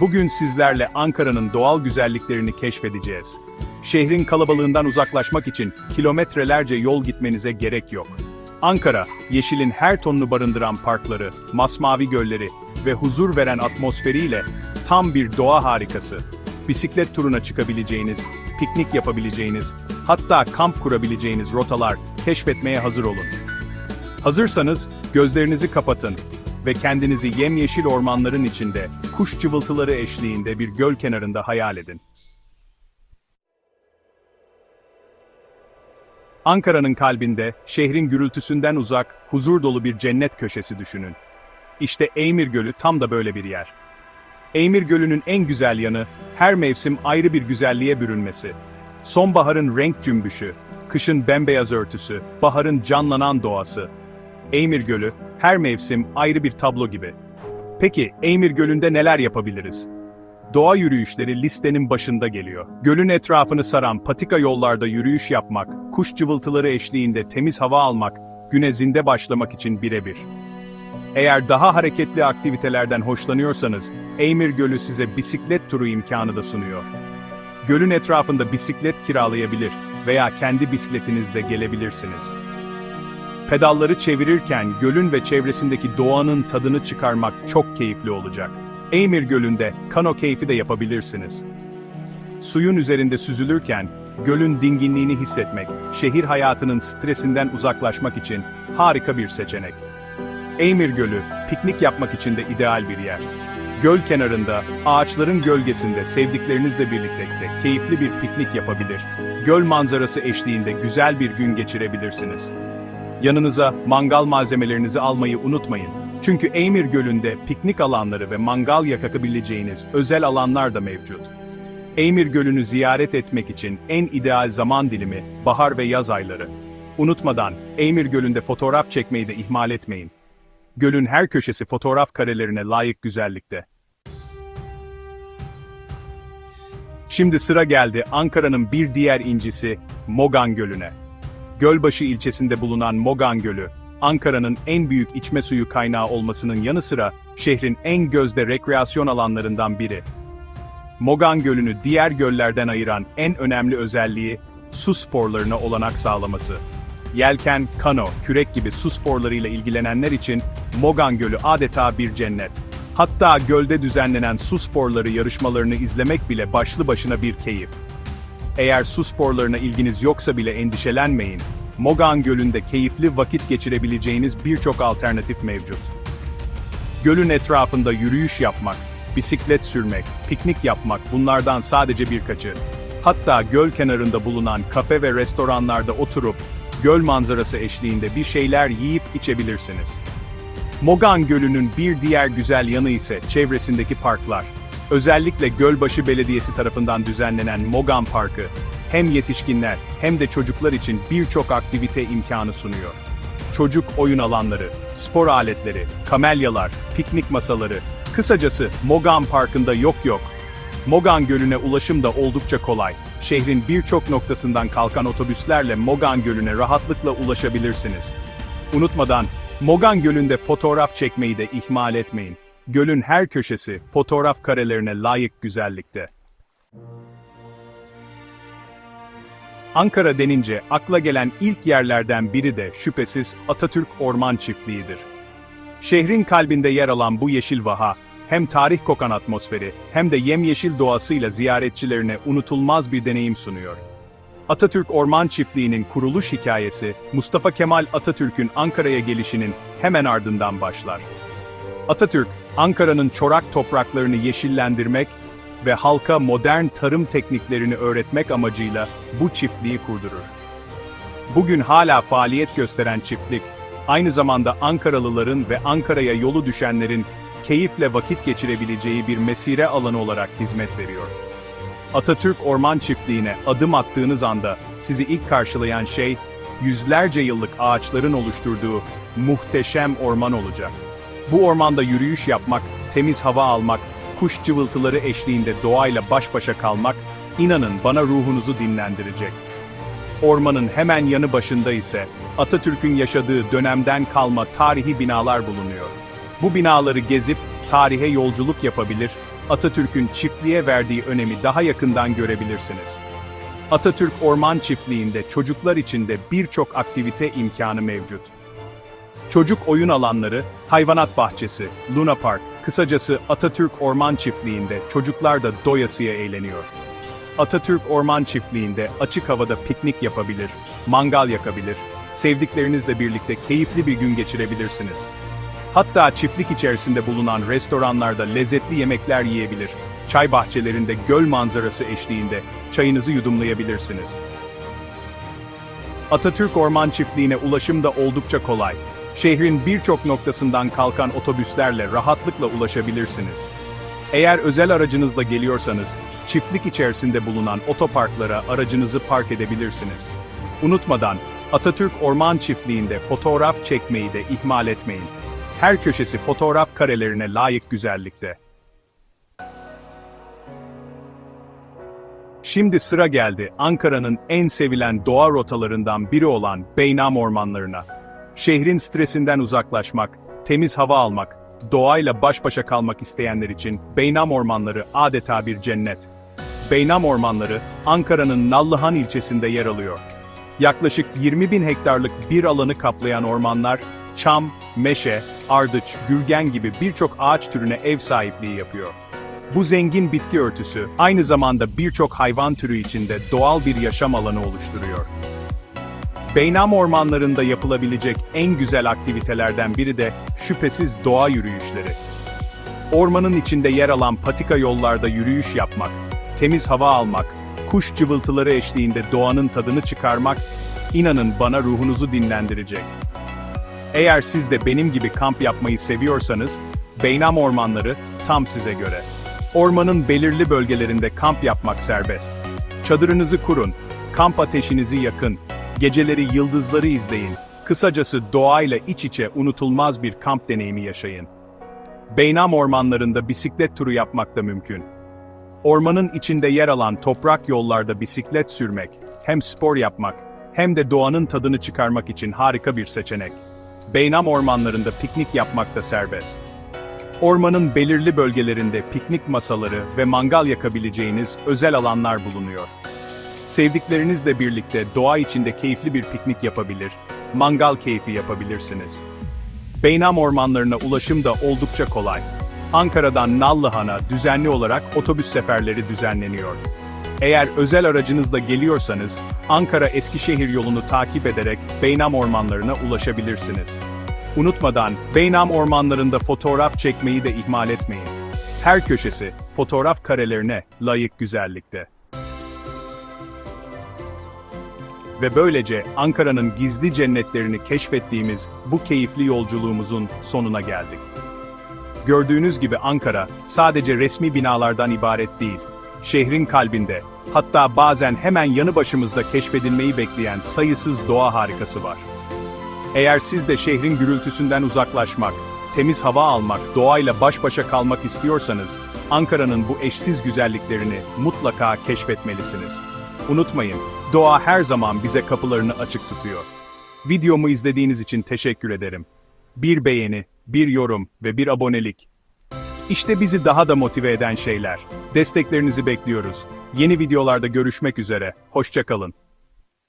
Bugün sizlerle Ankara'nın doğal güzelliklerini keşfedeceğiz. Şehrin kalabalığından uzaklaşmak için kilometrelerce yol gitmenize gerek yok. Ankara, yeşilin her tonunu barındıran parkları, masmavi gölleri ve huzur veren atmosferiyle tam bir doğa harikası. Bisiklet turuna çıkabileceğiniz, piknik yapabileceğiniz, hatta kamp kurabileceğiniz rotalar keşfetmeye hazır olun. Hazırsanız gözlerinizi kapatın ve kendinizi yemyeşil ormanların içinde, kuş cıvıltıları eşliğinde bir göl kenarında hayal edin. Ankara'nın kalbinde, şehrin gürültüsünden uzak, huzur dolu bir cennet köşesi düşünün. İşte Eymir Gölü tam da böyle bir yer. Eymir Gölü'nün en güzel yanı, her mevsim ayrı bir güzelliğe bürünmesi. Sonbaharın renk cümbüşü, kışın bembeyaz örtüsü, baharın canlanan doğası. Eymir Gölü, her mevsim ayrı bir tablo gibi. Peki, Eymir Gölü'nde neler yapabiliriz? Doğa yürüyüşleri listenin başında geliyor. Gölün etrafını saran patika yollarda yürüyüş yapmak, kuş cıvıltıları eşliğinde temiz hava almak, güne zinde başlamak için birebir. Eğer daha hareketli aktivitelerden hoşlanıyorsanız, Eymir Gölü size bisiklet turu imkanı da sunuyor. Gölün etrafında bisiklet kiralayabilir veya kendi bisikletinizle gelebilirsiniz. Pedalları çevirirken gölün ve çevresindeki doğanın tadını çıkarmak çok keyifli olacak. Eymir Gölü'nde kano keyfi de yapabilirsiniz. Suyun üzerinde süzülürken gölün dinginliğini hissetmek, şehir hayatının stresinden uzaklaşmak için harika bir seçenek. Eymir Gölü, piknik yapmak için de ideal bir yer. Göl kenarında, ağaçların gölgesinde sevdiklerinizle birlikte keyifli bir piknik yapabilir, göl manzarası eşliğinde güzel bir gün geçirebilirsiniz. Yanınıza mangal malzemelerinizi almayı unutmayın. Çünkü Eymir Gölü'nde piknik alanları ve mangal yakabileceğiniz özel alanlar da mevcut. Eymir Gölü'nü ziyaret etmek için en ideal zaman dilimi bahar ve yaz ayları. Unutmadan Eymir Gölü'nde fotoğraf çekmeyi de ihmal etmeyin. Gölün her köşesi fotoğraf karelerine layık güzellikte. Şimdi sıra geldi Ankara'nın bir diğer incisi Mogan Gölü'ne. Gölbaşı ilçesinde bulunan Mogan Gölü, Ankara'nın en büyük içme suyu kaynağı olmasının yanı sıra şehrin en gözde rekreasyon alanlarından biri. Mogan Gölü'nü diğer göllerden ayıran en önemli özelliği su sporlarına olanak sağlaması. Yelken, kano, kürek gibi su sporlarıyla ilgilenenler için Mogan Gölü adeta bir cennet. Hatta gölde düzenlenen su sporları yarışmalarını izlemek bile başlı başına bir keyif. Eğer su sporlarına ilginiz yoksa bile endişelenmeyin. Mogan Gölü'nde keyifli vakit geçirebileceğiniz birçok alternatif mevcut. Gölün etrafında yürüyüş yapmak, bisiklet sürmek, piknik yapmak bunlardan sadece birkaçı. Hatta göl kenarında bulunan kafe ve restoranlarda oturup göl manzarası eşliğinde bir şeyler yiyip içebilirsiniz. Mogan Gölü'nün bir diğer güzel yanı ise çevresindeki parklar. Özellikle Gölbaşı Belediyesi tarafından düzenlenen Mogan Parkı, hem yetişkinler hem de çocuklar için birçok aktivite imkanı sunuyor. Çocuk oyun alanları, spor aletleri, kamelyalar, piknik masaları, kısacası Mogan Parkı'nda yok yok. Mogan Gölü'ne ulaşım da oldukça kolay. Şehrin birçok noktasından kalkan otobüslerle Mogan Gölü'ne rahatlıkla ulaşabilirsiniz. Unutmadan, Mogan Gölü'nde fotoğraf çekmeyi de ihmal etmeyin. Gölün her köşesi fotoğraf karelerine layık güzellikte. Ankara denince akla gelen ilk yerlerden biri de şüphesiz Atatürk Orman Çiftliği'dir. Şehrin kalbinde yer alan bu yeşil vaha, hem tarih kokan atmosferi hem de yemyeşil doğasıyla ziyaretçilerine unutulmaz bir deneyim sunuyor. Atatürk Orman Çiftliği'nin kuruluş hikayesi, Mustafa Kemal Atatürk'ün Ankara'ya gelişinin hemen ardından başlar. Atatürk, Ankara'nın çorak topraklarını yeşillendirmek ve halka modern tarım tekniklerini öğretmek amacıyla bu çiftliği kurdurur. Bugün hala faaliyet gösteren çiftlik, aynı zamanda Ankaralıların ve Ankara'ya yolu düşenlerin keyifle vakit geçirebileceği bir mesire alanı olarak hizmet veriyor. Atatürk Orman Çiftliği'ne adım attığınız anda sizi ilk karşılayan şey, yüzlerce yıllık ağaçların oluşturduğu muhteşem orman olacak. Bu ormanda yürüyüş yapmak, temiz hava almak, kuş cıvıltıları eşliğinde doğayla baş başa kalmak, inanın bana ruhunuzu dinlendirecek. Ormanın hemen yanı başında ise Atatürk'ün yaşadığı dönemden kalma tarihi binalar bulunuyor. Bu binaları gezip tarihe yolculuk yapabilir, Atatürk'ün çiftliğe verdiği önemi daha yakından görebilirsiniz. Atatürk Orman Çiftliği'nde çocuklar için de birçok aktivite imkanı mevcut. Çocuk oyun alanları, hayvanat bahçesi, Luna Park, kısacası Atatürk Orman Çiftliği'nde çocuklar da doyasıya eğleniyor. Atatürk Orman Çiftliği'nde açık havada piknik yapabilir, mangal yakabilir, sevdiklerinizle birlikte keyifli bir gün geçirebilirsiniz. Hatta çiftlik içerisinde bulunan restoranlarda lezzetli yemekler yiyebilir, çay bahçelerinde göl manzarası eşliğinde çayınızı yudumlayabilirsiniz. Atatürk Orman Çiftliği'ne ulaşım da oldukça kolay. Şehrin birçok noktasından kalkan otobüslerle rahatlıkla ulaşabilirsiniz. Eğer özel aracınızla geliyorsanız, çiftlik içerisinde bulunan otoparklara aracınızı park edebilirsiniz. Unutmadan, Atatürk Orman Çiftliği'nde fotoğraf çekmeyi de ihmal etmeyin. Her köşesi fotoğraf karelerine layık güzellikte. Şimdi sıra geldi Ankara'nın en sevilen doğa rotalarından biri olan Beynam ormanlarına. Şehrin stresinden uzaklaşmak, temiz hava almak, doğayla baş başa kalmak isteyenler için Beynam ormanları adeta bir cennet. Beynam ormanları, Ankara'nın Nallıhan ilçesinde yer alıyor. Yaklaşık 20 bin hektarlık bir alanı kaplayan ormanlar, çam, meşe, ardıç, gürgen gibi birçok ağaç türüne ev sahipliği yapıyor. Bu zengin bitki örtüsü, aynı zamanda birçok hayvan türü içinde doğal bir yaşam alanı oluşturuyor. Beynam ormanlarında yapılabilecek en güzel aktivitelerden biri de şüphesiz doğa yürüyüşleri. Ormanın içinde yer alan patika yollarda yürüyüş yapmak, temiz hava almak, kuş cıvıltıları eşliğinde doğanın tadını çıkarmak, inanın bana ruhunuzu dinlendirecek. Eğer siz de benim gibi kamp yapmayı seviyorsanız, Beynam ormanları tam size göre. Ormanın belirli bölgelerinde kamp yapmak serbest. Çadırınızı kurun, kamp ateşinizi yakın, geceleri yıldızları izleyin, kısacası doğayla iç içe unutulmaz bir kamp deneyimi yaşayın. Beynam ormanlarında bisiklet turu yapmak da mümkün. Ormanın içinde yer alan toprak yollarda bisiklet sürmek, hem spor yapmak, hem de doğanın tadını çıkarmak için harika bir seçenek. Beynam ormanlarında piknik yapmak da serbest. Ormanın belirli bölgelerinde piknik masaları ve mangal yakabileceğiniz özel alanlar bulunuyor. Sevdiklerinizle birlikte doğa içinde keyifli bir piknik yapabilir, mangal keyfi yapabilirsiniz. Beynam ormanlarına ulaşım da oldukça kolay. Ankara'dan Nallıhan'a düzenli olarak otobüs seferleri düzenleniyor. Eğer özel aracınızla geliyorsanız, Ankara-Eskişehir yolunu takip ederek Beynam ormanlarına ulaşabilirsiniz. Unutmadan, Beynam ormanlarında fotoğraf çekmeyi de ihmal etmeyin. Her köşesi, fotoğraf karelerine layık güzellikte. Ve böylece Ankara'nın gizli cennetlerini keşfettiğimiz bu keyifli yolculuğumuzun sonuna geldik. Gördüğünüz gibi Ankara, sadece resmi binalardan ibaret değil, şehrin kalbinde, hatta bazen hemen yanı başımızda keşfedilmeyi bekleyen sayısız doğa harikası var. Eğer siz de şehrin gürültüsünden uzaklaşmak, temiz hava almak, doğayla baş başa kalmak istiyorsanız, Ankara'nın bu eşsiz güzelliklerini mutlaka keşfetmelisiniz. Unutmayın, doğa her zaman bize kapılarını açık tutuyor. Videomu izlediğiniz için teşekkür ederim. Bir beğeni, bir yorum ve bir abonelik. İşte bizi daha da motive eden şeyler. Desteklerinizi bekliyoruz. Yeni videolarda görüşmek üzere. Hoşçakalın.